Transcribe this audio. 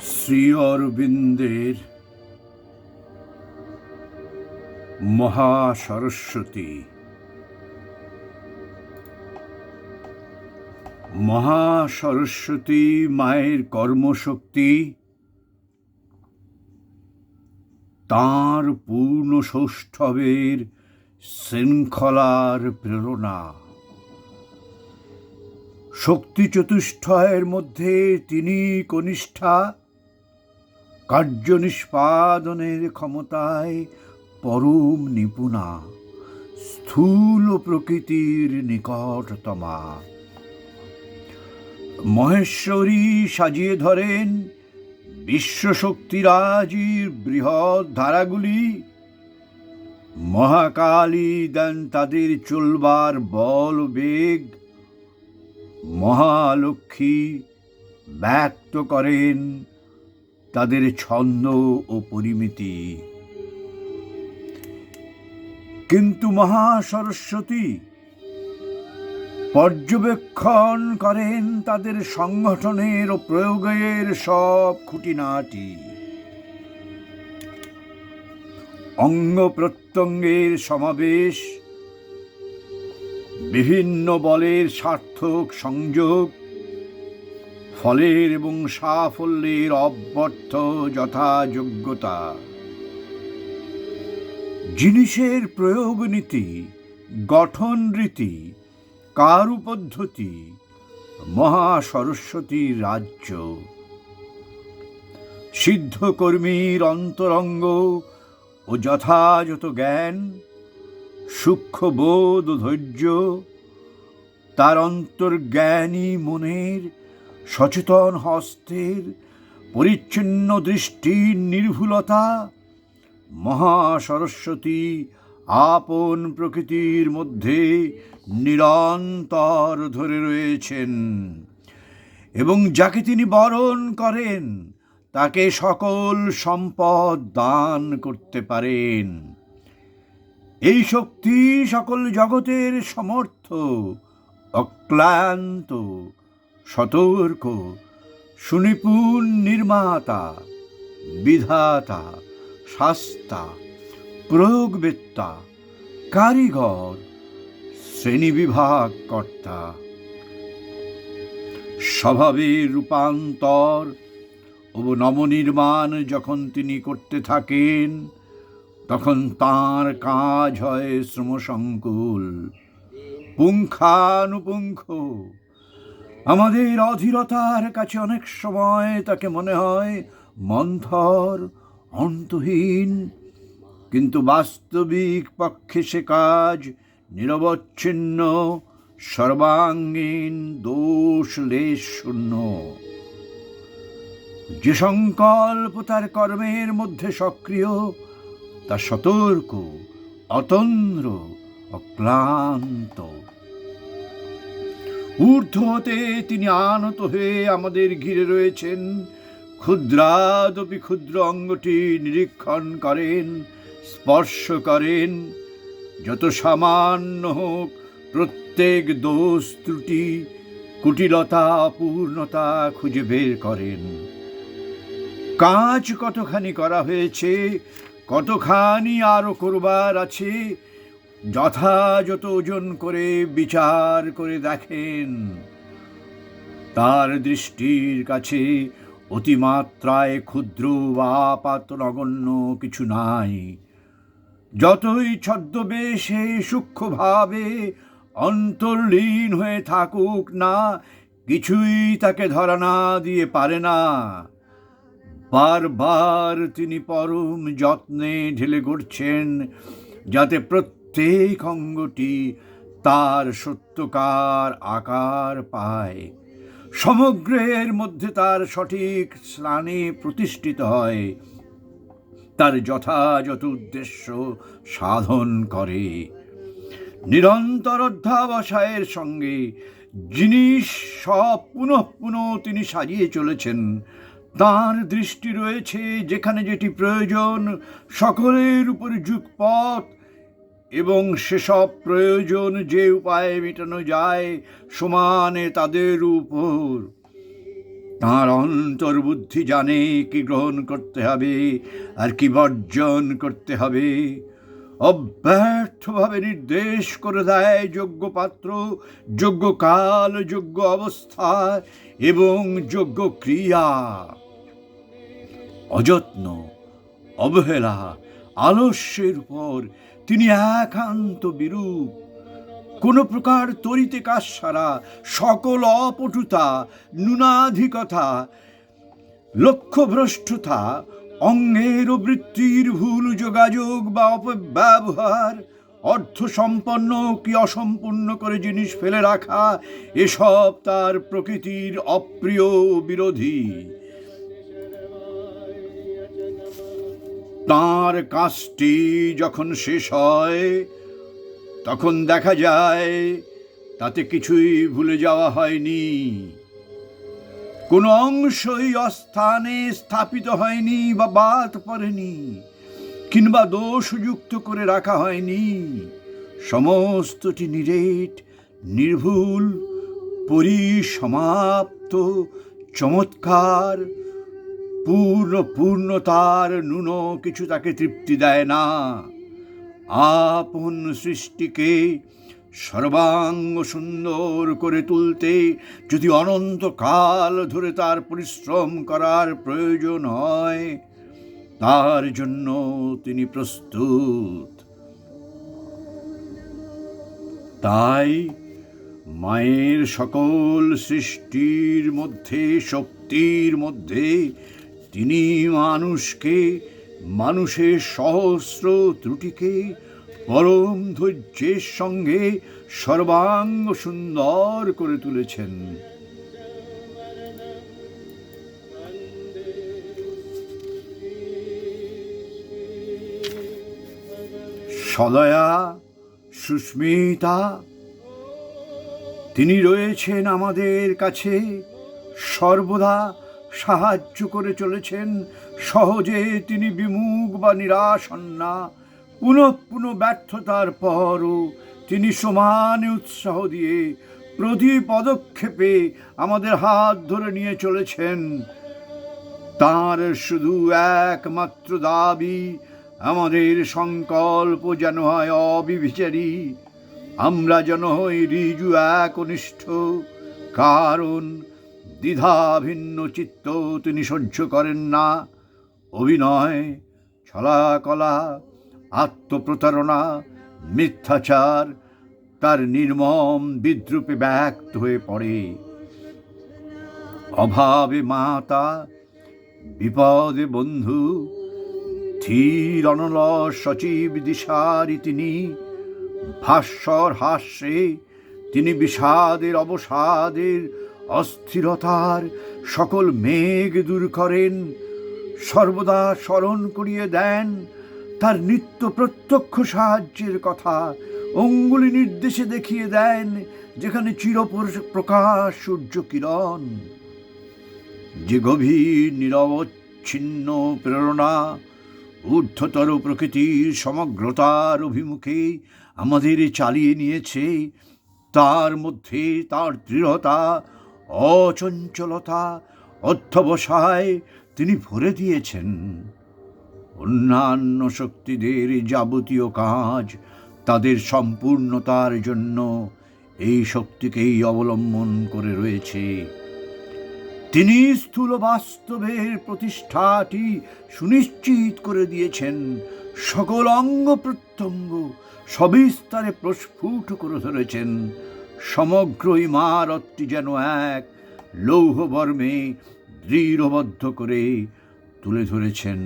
শ্রী অরবিন্দের মহাসরস্বতী। মহাসরস্বতী মায়ের কর্মশক্তি, তাঁর পূর্ণ সৌষ্ঠবের শৃঙ্খলার প্রেরণা। শক্তি চতুষ্টয়ের মধ্যে তিনি কনিষ্ঠা কার্য নিষ্পাদনের ক্ষমতায় পরম নিপুণা, স্থূল প্রকৃতির নিকটতমা। মহেশ্বরী সাজিয়ে ধরেন বিশ্বশক্তিরাজির বৃহৎ ধারাগুলি। মহাকালী দেন তাদের চলবার বল বেগ। মহালক্ষ্মী ব্যক্ত করেন তাদের ছন্দ ও পরিমিতি। কিন্তু মহাসরস্বতী, পর্যবেক্ষণ করেন তাদের সংগঠনের ও প্রয়োগের সব খুঁটিনাটি। অঙ্গ প্রত্যঙ্গের সমাবেশ, বিভিন্ন বলের সার্থক সংযোগ ফলের এবং সাফল্যের অব্যর্থ যথাযোগ্যতা। জিনিসের প্রয়োগ নীতি, গঠন রীতি, কারুপদ্ধতি মহাসরস্বতীর রাজ্য। সিদ্ধকর্মীর অন্তরঙ্গ ও যথাযথ জ্ঞান, সূক্ষ্ম বোধ ও ধৈর্য, তার অন্তর্জ্ঞানী মনের সচেতন হস্তের, পরিচ্ছন্ন দৃষ্টির নির্ভুলতা, মহাসরস্বতী আপন প্রকৃতির মধ্যে নিরন্তর ধরে রয়েছেন এবং যাকে তিনি বরণ করেন, তাকে সকল সম্পদ দান করতে পারেন। এই শক্তি সকল জগতের সমর্থ, অক্লান্ত সতর্ক, সুনিপুণ নির্মাতা, বিধাতা, শাস্তা, প্রয়োগবেত্তা, কারিগর শ্রেণীবিভাগ কর্তা স্বভাবের রূপান্তর ও নবনির্মাণ যখন তিনি করতে থাকেন, তখন তার কাজ হয় শ্রমসংকুল পুঙ্খানুপুঙ্খ। আমাদের অধীরতার কাছে অনেক সময় তাকে মনে হয় মন্থর, অন্তহীন। কিন্তু বাস্তবিক পক্ষে সে কাজ নিরবচ্ছিন্ন, সর্বাঙ্গীন দোষ শূন্য যে সংকল্প তার কর্মের মধ্যে সক্রিয়, তা সতর্ক, অতন্দ্র, অক্লান্ত। ঊর্ধ্ব হতে তিনি আনত হয়ে আমাদের ঘিরে রয়েছেন। ক্ষুদ্রাদপি ক্ষুদ্র অঙ্গটি নিরীক্ষণ করেন, স্পর্শ করেন। যত সামান্য হোক, প্রত্যেক দোষ ত্রুটি, কুটিলতা অপূর্ণতা খুঁজে বের করেন। কাজ কতখানি করা হয়েছে, কতখানি আরও করবার আছে যথাযথ ওজন করে বিচার করে দেখেন। তার দৃষ্টির কাছে অতিমাত্রায় ক্ষুদ্র বা পাত্র নগণ্য কিছু নাই। যতই ছদ্মবেশে সূক্ষ্মভাবে অন্তর্লীন হয়ে থাকুক না, কিছুই তাকে ধরা না দিয়ে পারে না। বারবার তিনি পরম যত্নে ঢেলে গড়ছেন, যাতে প্রত্যেক অঙ্গটি তার সত্যকার আকার পায়, সমগ্রের মধ্যে তার সঠিক স্নানে প্রতিষ্ঠিত হয়, তার যথাযথ উদ্দেশ্য সাধন করে। নিরন্তর অধ্যাবসায়ের সঙ্গে জিনিস সব পুনঃ পুনঃ তিনি সাজিয়ে চলেছেন, তার দৃষ্টি রয়েছে যেখানে যেটি প্রয়োজন, সকলের উপর যুগপথ এবং সেসব প্রয়োজন যে উপায়ে মেটানো যায়, সমানে তাদের উপর। তাঁর অন্তর্বুদ্ধি জানে কি গ্রহণ করতে হবে, আর কি বর্জন করতে হবে। অব্যর্থভাবে নির্দেশ করে দেয় যোগ্য পাত্র, যোগ্য কাল, যোগ্য অবস্থা এবং যোগ্য ক্রিয়া। অযত্ন, অবহেলা, আলস্যের উপর তিনি একান্ত বিরূপ। কোনো প্রকার তরিতে কাজ সারা সকল অপটুতা নুনাধিকতা লক্ষ্যভ্রষ্টতা, অঙ্গের বৃত্তির ভুল যোগাযোগ বা অপব্যবহার অর্থ সম্পন্ন কি অসম্পূর্ণ করে জিনিস ফেলে রাখা, এসব তার প্রকৃতির অপ্রিয় বিরোধী। তাঁর কাজটি যখন শেষ হয়, তখন দেখা যায় তাতে কিছুই ভুলে যাওয়া হয়নি। কোনো অংশই অস্থানে স্থাপিত হয়নি বা বাদ পড়েনি কিংবা দোষযুক্ত করে রাখা হয়নি। সমস্তটি নিরেট, নির্ভুল, পরিসমাপ্ত, চমৎকার পূর্ণ পূর্ণতার নুন কিছু তাকে তৃপ্তি দেয় না। আপন সৃষ্টিকে সর্বাঙ্গ সুন্দর করে তুলতে যদি অনন্তকাল ধরে তার পরিশ্রম করার প্রয়োজন হয়, তার জন্য তিনি প্রস্তুত। তাই মায়ের সকল সৃষ্টির মধ্যে, শক্তির মধ্যে তিনি মানুষকে, মানুষের সহস্র ত্রুটিকে, পরম ধৈর্যের সঙ্গে সর্বাঙ্গ সুন্দর করে তুলেছেন। সদয়া, সুস্মিতা, তিনি রয়েছেন আমাদের কাছে সর্বদা সাহায্য করে চলেছেন। সহজে তিনি বিমুখ বা নিরাসন্না। পুনঃ পুনঃ ব্যর্থতার পরও তিনি সমানে উৎসাহ দিয়ে প্রতি পদক্ষেপে আমাদের হাত ধরে নিয়ে চলেছেন। তার শুধু একমাত্র দাবি, আমাদের সংকল্প যেন হয় অবিবিচারী। আমরা যেন হই রিজু একনিষ্ঠ। কারণ দ্বিধাভিন্ন চিত্ত তিনি সহ্য করেন না। অভিনয়, ছলাকলা, আত্মপ্রতারণা, মিথ্যাচার তার নির্মম বিদ্রুপে ব্যক্ত হয়ে পড়ে। অভাবে মাতা, বিপদে বন্ধু, ধীর অনলস সচিব দিশারি তিনি, ভাস্বর হাস্যে তিনি বিষাদের অবসাদের অস্থিরতার সকল মেঘ দূর করেন, সর্বদা স্মরণ করিয়ে দেন তার নিত্য প্রত্যক্ষ সাহায্যের কথা, অঙ্গুলি নির্দেশে দেখিয়ে দেন যেখানে চিরপ্রকাশ সূর্য কিরণ। যে গভীর, নিরবচ্ছিন্ন প্রেরণা, ঊর্ধ্বতর প্রকৃতির সমগ্রতার অভিমুখে আমাদের চালিয়ে নিয়েছে, তার মধ্যে তার দৃঢ়তা অচঞ্চলতা, অধ্যবসায় তিনি ভরে দিয়েছেন। অন্যান্য শক্তিদের যাবতীয় কাজ তাদের সম্পূর্ণতার জন্য এই শক্তিকেই অবলম্বন করে রয়েছে। তিনি স্থূল বাস্তবের প্রতিষ্ঠাটি সুনিশ্চিত করে দিয়েছেন। সকল অঙ্গ প্রত্যঙ্গ সবিস্তারে প্রস্ফুট করে ধরেছেন। সমগ্র ইমারতটি যেন এক লৌহবর্মে দৃঢ়বদ্ধ করে তুলে ধরেছেন।